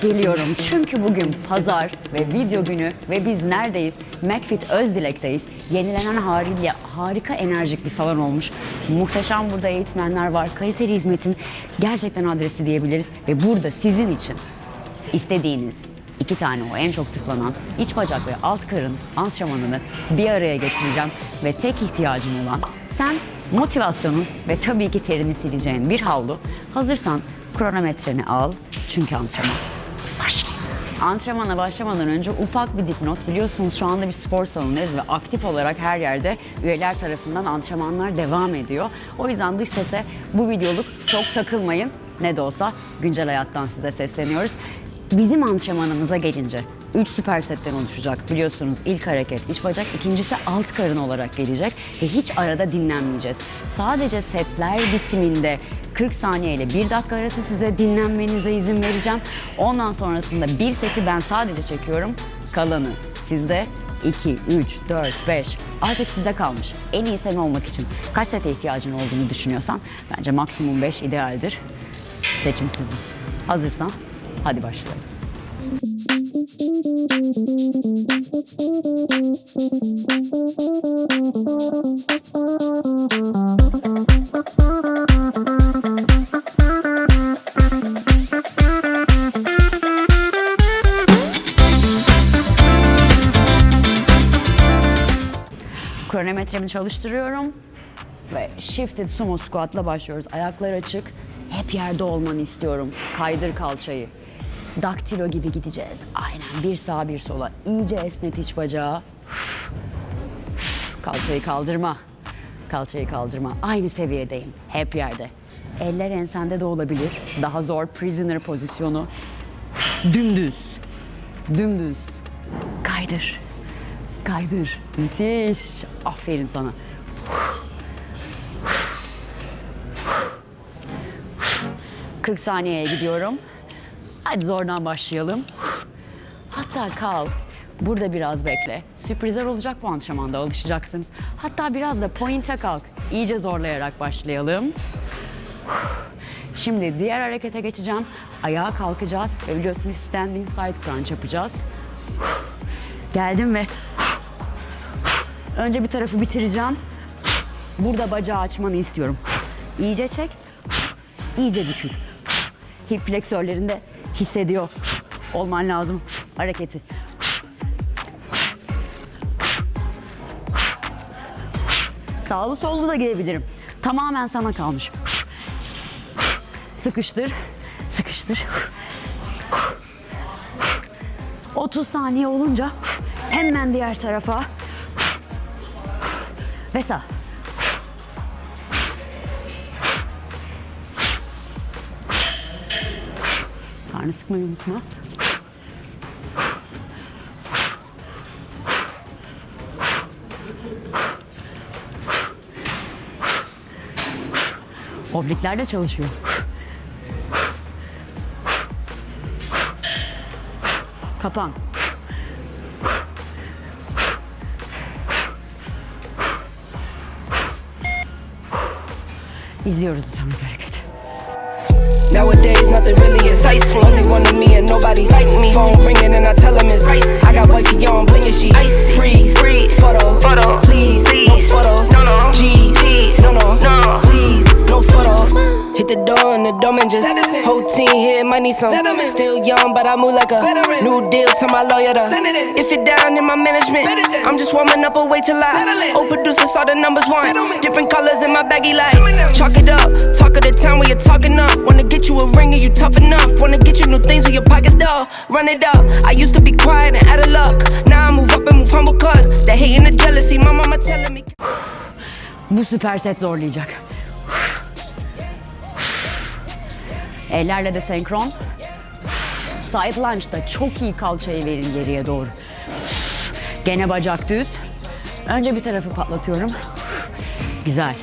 geliyorum. Çünkü bugün pazar ve video günü ve biz neredeyiz? McFit Özdilek'teyiz. Yenilenen haliyle harika enerjik bir salon olmuş. Muhteşem burada eğitmenler var. Kaliteli hizmetin gerçekten adresi diyebiliriz. Ve burada sizin için istediğiniz iki tane o en çok tıklanan iç bacak ve alt karın antrenmanını bir araya getireceğim ve tek ihtiyacın olan sen motivasyonun ve tabii ki terini sileceğin bir havlu. Hazırsan kronometreni al çünkü antrenman başlıyor. Antrenmana başlamadan önce ufak bir dipnot. Biliyorsunuz şu anda bir spor salonundayız ve aktif olarak her yerde üyeler tarafından antrenmanlar devam ediyor. O yüzden dış sese bu videoluk çok takılmayın. Ne de olsa güncel hayattan size sesleniyoruz. Bizim antrenmanımıza gelince 3 süper setten oluşacak. Biliyorsunuz ilk hareket iç bacak, ikincisi alt karın olarak gelecek ve hiç arada dinlenmeyeceğiz. Sadece setler bitiminde 40 saniye ile 1 dakika arası size dinlenmenize izin vereceğim. Ondan sonrasında bir seti ben sadece çekiyorum. Kalanı sizde 2, 3, 4, 5 artık size kalmış. En iyi sen olmak için kaç sete ihtiyacın olduğunu düşünüyorsan bence maksimum 5 idealdir. Seçim sizin. Hazırsan hadi başlayalım. Kronometremi çalıştırıyorum ve shifted sumo squat'la başlıyoruz. Ayaklar açık. Hep yerde olmanı istiyorum. Kaydır kalçayı. Daktilo gibi gideceğiz. Aynen bir sağa bir sola. İyice esnet iç bacağı. Kalçayı kaldırma. Kalçayı kaldırma. Aynı seviyedeyim. Hep yerde. Eller ensende de olabilir. Daha zor prisoner pozisyonu. Dümdüz. Dümdüz. Kaydır. Kaydır. Müthiş. Aferin sana. 40 saniyeye gidiyorum. Hadi zordan başlayalım. Hatta kal. Burada biraz bekle. Sürprizler olacak bu antrenmanda alışacaksınız. Hatta biraz da pointe kalk. İyice zorlayarak başlayalım. Şimdi diğer harekete geçeceğim. Ayağa kalkacağız ve biliyorsunuz standing side crunch yapacağız. Geldim ve önce bir tarafı bitireceğim. Burada bacağı açmanı istiyorum. İyice çek. İyice bükül. Hip fleksörlerinde hissediyor olman lazım hareketi. Sağlı sollu da gelebilirim. Tamamen sana kalmış. Sıkıştır, sıkıştır. 30 saniye olunca hemen diğer tarafa ve sağ. Karnı sıkmayı unutma. Oblikler de çalışıyor. Kapan. İzliyoruz. Nowadays, nothing really excites me. Only one of me and nobody's like me. Phone ringing and I tell him it's I got wifey on bling and she freeze. Photo, Photo. please, no Please. photos. No, no. G's, G's. no, no, No. Please, no the door and the doorman just That is whole team here might need some. That I'm. Still young, but I move like a Veteran. new deal to my lawyer. To, it if you're down in my management, Bet it down. I'm just warming up. Wait till I Settle it. old producer saw the numbers one. Settlements. Different colors in my baggy light. Coming. Chalk it up, talk of the town where you're talking up. Wanna get you a ring and you tough enough. Wanna get you new things with your pockets dull. Run it up. I used to be quiet and out of luck. Now I move up and move humble cause the hate and the jealousy. My mama telling me. Bu süper set zorlayacak. Ellerle de senkron. Side lunge'da çok iyi kalçayı verin geriye doğru. Gene bacak düz. Önce bir tarafı patlatıyorum. Güzel.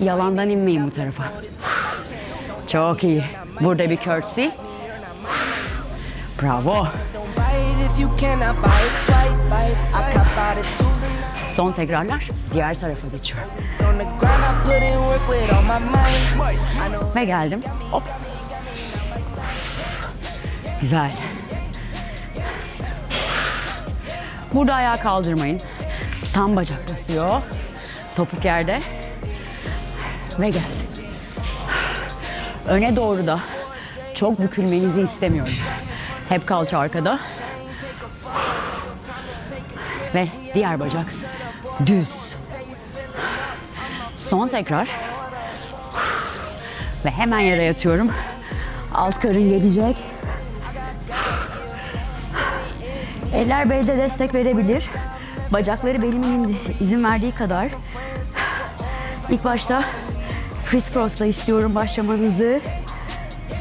Yalandan inmeyin bu tarafa. Çok iyi. Burada bir curtsy. Bravo. Son tekrarlar. Diğer tarafa geçiyorum. nights. On the Güzel. Burada ayağı kaldırmayın. Tam bacak basıyor. Topuk yerde. Ve geldi. Öne doğru da çok bükülmenizi istemiyorum. Hep kalça arkada. Ve diğer bacak düz. Son tekrar. Ve hemen yere yatıyorum. Alt karın gelecek. Eller belde destek verebilir. Bacakları belimin izin verdiği kadar. İlk başta criss cross'la istiyorum başlamanızı.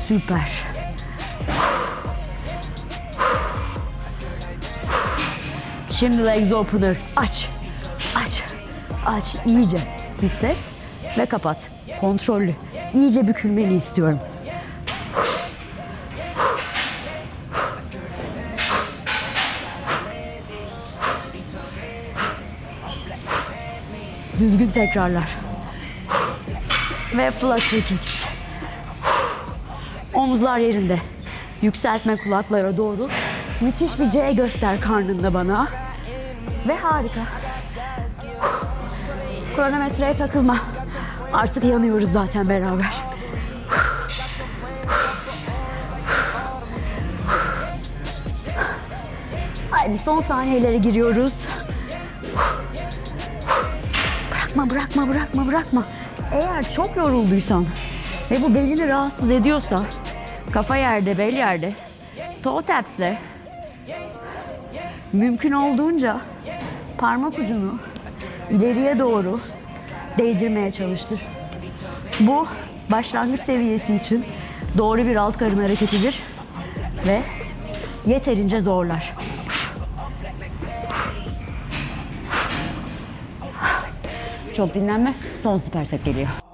Süper. Şimdi legs opener. Aç. Aç. Aç. İyice. Hisset. Ve kapat. Kontrollü. İyice bükülmeni istiyorum. Düzgün tekrarlar. Ve flutter kicks. Omuzlar yerinde. Yükseltme kulaklara doğru. Müthiş bir C göster karnında bana. Ve harika. Kronometreye takılma. Artık yanıyoruz zaten beraber. Haydi son saniyelere giriyoruz. Bırakma, bırakma, bırakma. Eğer çok yorulduysan ve bu belini rahatsız ediyorsa kafa yerde, bel yerde toe taps'le mümkün olduğunca parmak ucunu ileriye doğru değdirmeye çalıştır. Bu başlangıç seviyesi için doğru bir alt karın hareketidir ve yeterince zorlar. Çok dinlenme. Son süper set geliyor.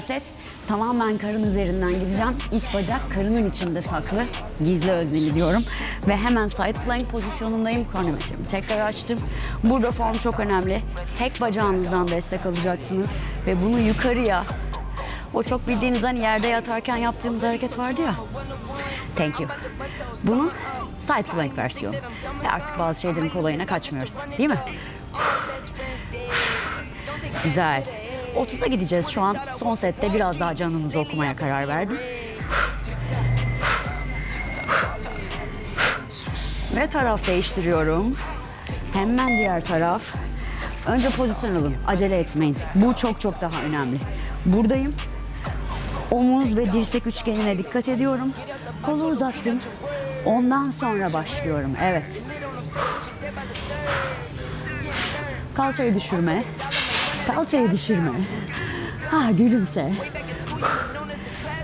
Son süper set tamamen karın üzerinden gideceğim. İç bacak karının içinde saklı. Gizli özneli diyorum. Ve hemen side plank pozisyonundayım. Kronometremi tekrar açtım. Burada form çok önemli. Tek bacağınızdan destek alacaksınız. Ve bunu yukarıya o çok bildiğiniz hani yerde yatarken yaptığımız hareket vardı ya. Thank you. Bunun side plank versiyonu. Ve artık bazı şeylerin kolayına kaçmıyoruz. Değil mi? Güzel. 30'a gideceğiz şu an. Son sette biraz daha canınızı okumaya karar verdim. Ve taraf değiştiriyorum. Hemen diğer taraf. Önce pozisyon alın. Acele etmeyin. Bu çok çok daha önemli. Buradayım. Omuz ve dirsek üçgenine dikkat ediyorum. Kolu uzattım. Ondan sonra başlıyorum. Evet. Kalçayı düşürme. Kalçayı düşürme. Ha gülümse.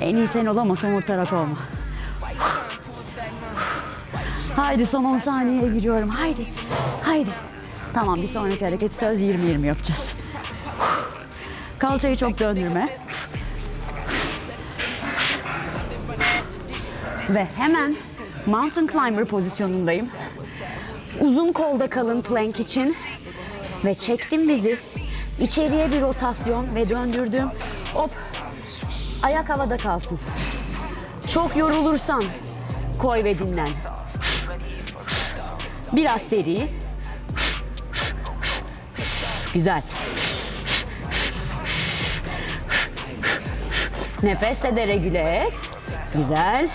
En iyi sen olamazsan ortarak olma. Haydi son 10 saniyeye giriyorum. Haydi. Haydi. Tamam bir sonraki hareketi söz 20-20 yapacağız. Kalçayı çok döndürme. Ve hemen mountain climber pozisyonundayım. Uzun kolda kalın plank için ve çektim bizi içeriye bir rotasyon ve döndürdüm. Hop. Ayak havada kalsın. Çok yorulursan koy ve dinlen. Biraz seri. Güzel. Nefesle de regüle et. Güzel.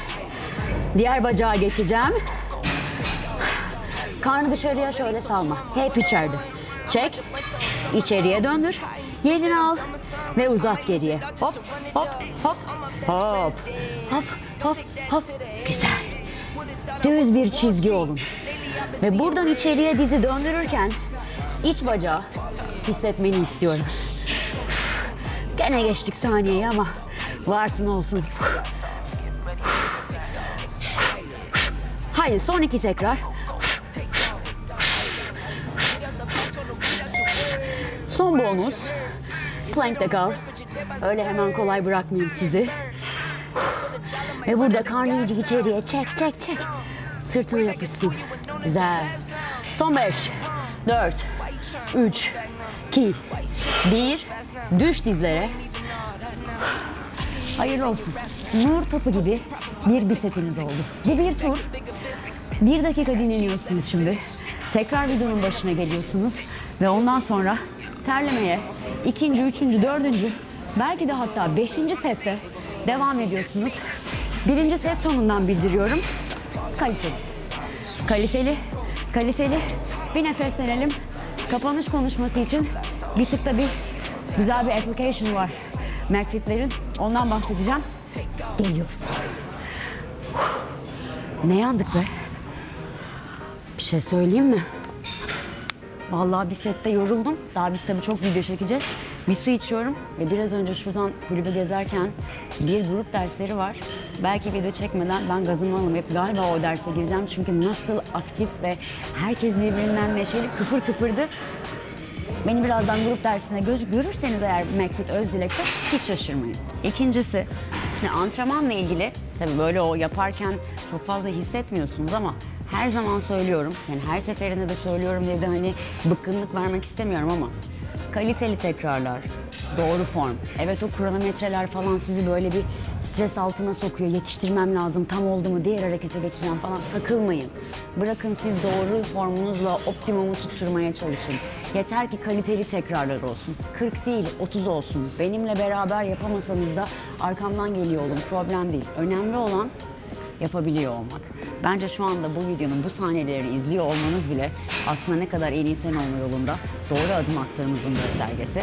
Diğer bacağa geçeceğim. Karnı dışarıya şöyle salma. Hep içeride. Çek. İçeriye döndür. Yerini al. Ve uzat geriye. Hop hop hop hop. Hop hop hop. Güzel. Düz bir çizgi olun. Ve buradan içeriye dizi döndürürken iç bacağı hissetmeni istiyorum. Gene geçtik saniyeyi ama varsın olsun. Haydi son iki tekrar. Son bonus. Plank'te kal. Öyle hemen kolay bırakmayayım sizi. Ve burada karnı iyice içeriye çek çek çek. Sırtını yapışsın. Güzel. Son beş, dört, üç, iki, bir. Düş dizlere. Hayırlı olsun. Nur topu gibi bir bisetiniz oldu. Bu bir tur. Bir dakika dinleniyorsunuz şimdi. Tekrar videonun başına geliyorsunuz. Ve ondan sonra terlemeye ikinci, üçüncü, dördüncü, belki de hatta beşinci sette devam ediyorsunuz. Birinci set sonundan bildiriyorum. Kaliteli. Kaliteli, kaliteli. Bir nefeslenelim. Kapanış konuşması için bir tıkta bir güzel bir application var. McFit'lerin. Ondan bahsedeceğim. Geliyor. Ne yandık be? Bir şey söyleyeyim mi? Vallahi bir sette yoruldum. Daha biz tabii çok video çekeceğiz. Bir su içiyorum ve biraz önce şuradan kulübü gezerken bir grup dersleri var. Belki video çekmeden ben gazımı alıp galiba o derse gireceğim. Çünkü nasıl aktif ve herkes birbirinden neşeli kıpır kıpırdı. Beni birazdan grup dersinde gö- görürseniz eğer McFit Özdilek'te hiç şaşırmayın. İkincisi, şimdi antrenmanla ilgili tabii böyle o yaparken çok fazla hissetmiyorsunuz ama her zaman söylüyorum, yani her seferinde de söylüyorum diye de hani bıkkınlık vermek istemiyorum ama kaliteli tekrarlar, doğru form. Evet o kronometreler falan sizi böyle bir stres altına sokuyor. Yetiştirmem lazım, tam oldu mu diğer harekete geçeceğim falan. Takılmayın. Bırakın siz doğru formunuzla optimumu tutturmaya çalışın. Yeter ki kaliteli tekrarlar olsun. 40 değil, 30 olsun. Benimle beraber yapamasanız da arkamdan geliyor olun. Problem değil. Önemli olan yapabiliyor olmak. Bence şu anda bu videonun bu sahnelerini izliyor olmanız bile aslında ne kadar en iyi sen olma yolunda doğru adım attığınızın göstergesi.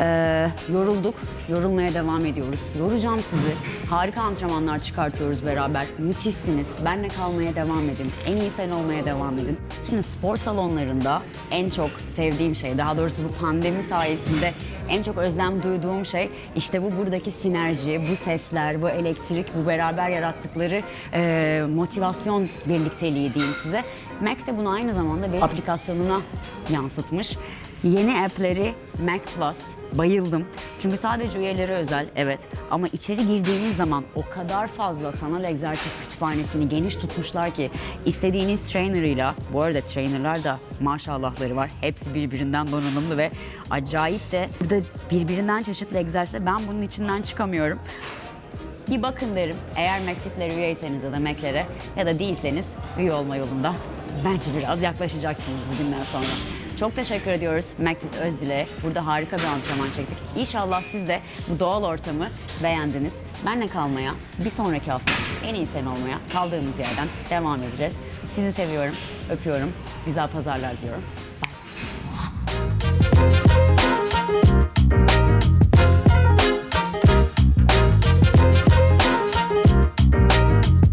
Ee, yorulduk, yorulmaya devam ediyoruz. Yoracağım sizi. Harika antrenmanlar çıkartıyoruz beraber. Müthişsiniz. Benle kalmaya devam edin. En iyi sen olmaya devam edin. Şimdi spor salonlarında en çok sevdiğim şey, daha doğrusu bu pandemi sayesinde en çok özlem duyduğum şey işte bu buradaki sinerji, bu sesler, bu elektrik, bu beraber yarattıkları e, motivasyon birlikteliği diyeyim size. Mac de bunu aynı zamanda bir aplikasyonuna yansıtmış. Yeni app'leri Mac Plus bayıldım. Çünkü sadece üyeleri özel evet ama içeri girdiğiniz zaman o kadar fazla sanal egzersiz kütüphanesini geniş tutmuşlar ki istediğiniz trainer'ıyla bu arada trainer'lar da maşallahları var. Hepsi birbirinden donanımlı ve acayip de burada birbirinden çeşitli egzersizler. Ben bunun içinden çıkamıyorum. Bir bakın derim. Eğer McFit'lere üyeyseniz ya da Mac'lere ya da değilseniz üye olma yolunda bence biraz yaklaşacaksınız bugünden sonra. Çok teşekkür ediyoruz McFit Özdil'e. Burada harika bir antrenman çektik. İnşallah siz de bu doğal ortamı beğendiniz. Benle kalmaya, bir sonraki hafta en iyi sen olmaya kaldığımız yerden devam edeceğiz. Sizi seviyorum, öpüyorum. Güzel pazarlar diliyorum.